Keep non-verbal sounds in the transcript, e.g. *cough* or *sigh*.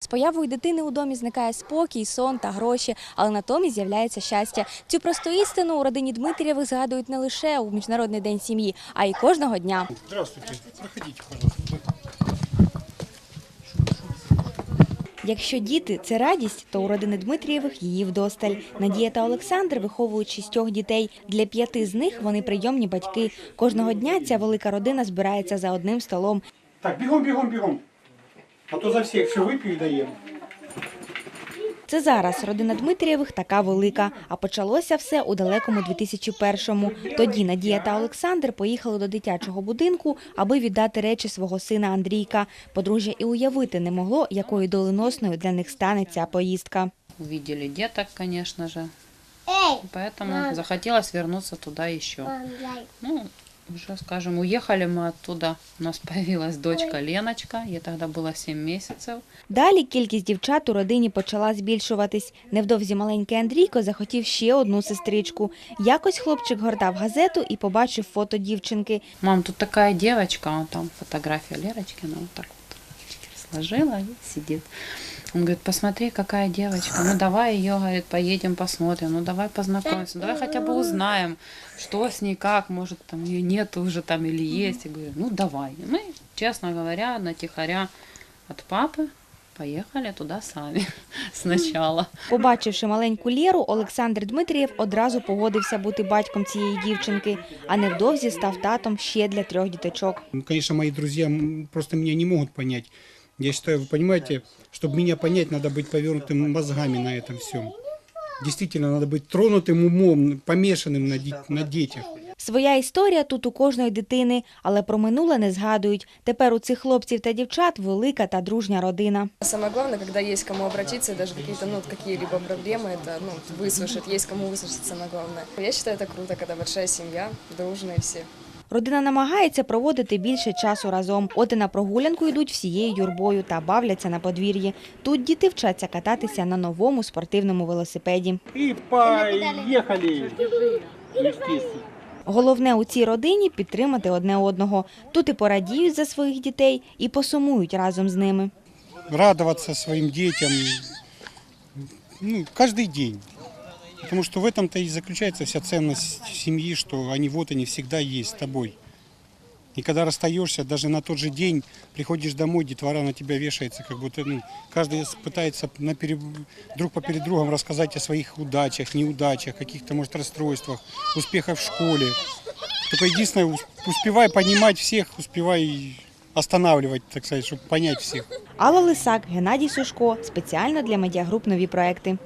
З появою дитини у домі зникає спокій, сон та гроші, але натомість з'являється щастя. Цю просту істину у родині Дмитрієвих згадують не лише у міжнародний день сім'ї, а й кожного дня. Здравствуйте, проходите, пожалуйста. Якщо діти це радість, то у родини Дмитрієвих її вдосталь. Надія та Олександр виховують шістьох дітей. Для п'яти з них вони прийомні батьки. Кожного дня ця велика родина збирається за одним столом. Так, бегом, бегом, бегом. А то за всех все выпью и доем. Це зараз родина Дмитрієвих така велика. А почалося все у далекому 2001-му. Тоді Надія та Олександр поїхали до дитячого будинку, аби віддати речі свого сина Андрійка. Подружжя і уявити не могло, якою доленосною для них стане ця поїздка. Увидели деток, конечно же. Эй, Поэтому Мам. захотелось вернуться туда еще. мам, дай. Ну, уже, скажем, уехали мы оттуда. У нас появилась дочка Леночка. Ей тогда было 7 месяцев. Далі кількість дівчат у родині почала збільшуватись. Невдовзі маленький Андрійко захотів ще одну сестричку. Якось хлопчик гортав газету і побачив фото дівчинки. Мам, тут така дівчинка, там фотографія Лерочки, она так сложила и сидит. Он говорит, посмотри, какая девочка, ну давай ее, говорит, поедем посмотрим, ну давай познакомимся, ну давай хотя бы узнаем, что с ней, как, может там ее нет уже там или есть. Я говорю, ну давай. И мы, честно говоря, натихаря от папы поехали туда сами *laughs* сначала. Побачивши маленьку Лєру, Олександр Дмитрієв одразу погодився бути батьком цієї дівчинки, а невдовзі став татом ще для трьох діточок. Ну, Конечно, мои друзья м, просто меня не могут понять. Я считаю, вы понимаете, чтобы меня понять, надо быть повернутым мозгами на этом всем. Действительно, надо быть тронутым умом, помешанным на, ди- на детях. Своя історія тут у кожної дитини, але про минуле не згадують. Тепер у цих хлопців та дівчат велика та дружня родина. Самое главное, когда есть кому обратиться, и даже какие-то, ну, какие-либо проблемы, это, ну, выслушать, есть кому выслушать, самое главное. Я считаю, это круто, когда большая семья, дружные все. Родина намагається проводити більше часу разом. От і на прогулянку йдуть всією юрбою та бавляться на подвір'ї. Тут діти вчаться кататися на новому спортивному велосипеді. И поехали. Естественно. Головне у цій родині підтримати одне одного. Тут і порадіють за своїх дітей, і посумують разом з ними. Радоваться своим детям ну, каждый день. Потому что в этом-то и заключается вся ценность семьи, что они вот они всегда есть с тобой. И когда расстаешься, даже на тот же день приходишь домой, детвора на тебя вешается, как будто ну, каждый пытается напереб- друг поперед другом рассказать о своих удачах, неудачах, каких-то, может, расстройствах, успехах в школе. Только единственное, ус- успевай понимать всех, успевай останавливать, так сказать, чтобы понять всех. Алла Лисак, Геннадій Сушко. Спеціально для медіагруп нові проекти.